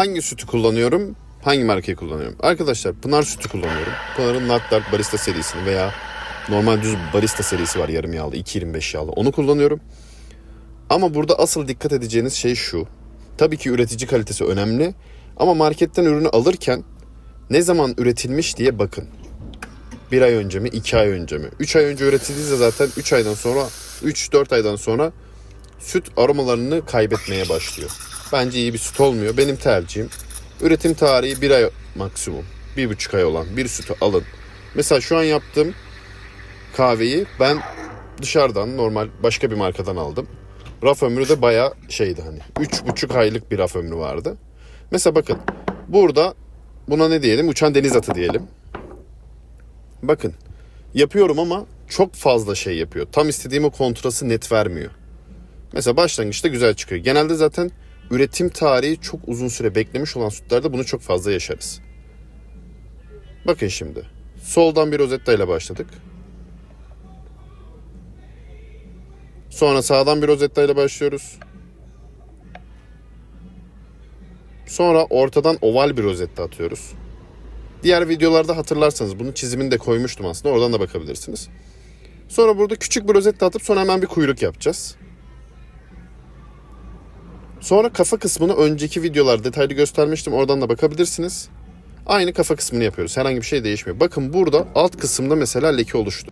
Hangi sütü kullanıyorum? Hangi markayı kullanıyorum? Arkadaşlar Pınar sütü kullanıyorum. Pınar'ın Nut Dark Barista serisini veya normal düz barista serisi var yarım yağlı 2.25 yağlı. Onu kullanıyorum. Ama burada asıl dikkat edeceğiniz şey şu. Tabii ki üretici kalitesi önemli. Ama marketten ürünü alırken ne zaman üretilmiş diye bakın. Bir ay önce mi, iki ay önce mi? Üç ay önce üretildiyse zaten üç aydan sonra, üç dört aydan sonra süt aromalarını kaybetmeye başlıyor. Bence iyi bir süt olmuyor. Benim tercihim üretim tarihi bir ay maksimum. Bir buçuk ay olan bir sütü alın. Mesela şu an yaptığım kahveyi ben dışarıdan normal başka bir markadan aldım. Raf ömrü de baya şeydi hani. Üç buçuk aylık bir raf ömrü vardı. Mesela bakın burada buna ne diyelim? Uçan deniz atı diyelim. Bakın yapıyorum ama çok fazla şey yapıyor. Tam istediğim o kontrası net vermiyor. Mesela başlangıçta güzel çıkıyor. Genelde zaten üretim tarihi çok uzun süre beklemiş olan sütlerde bunu çok fazla yaşarız. Bakın şimdi. Soldan bir rozetta başladık. Sonra sağdan bir rozetta başlıyoruz. Sonra ortadan oval bir rozetta atıyoruz. Diğer videolarda hatırlarsanız bunun çizimini de koymuştum aslında. Oradan da bakabilirsiniz. Sonra burada küçük bir rozetta atıp sonra hemen bir kuyruk yapacağız. Sonra kafa kısmını önceki videolar detaylı göstermiştim. Oradan da bakabilirsiniz. Aynı kafa kısmını yapıyoruz. Herhangi bir şey değişmiyor. Bakın burada alt kısımda mesela leke oluştu.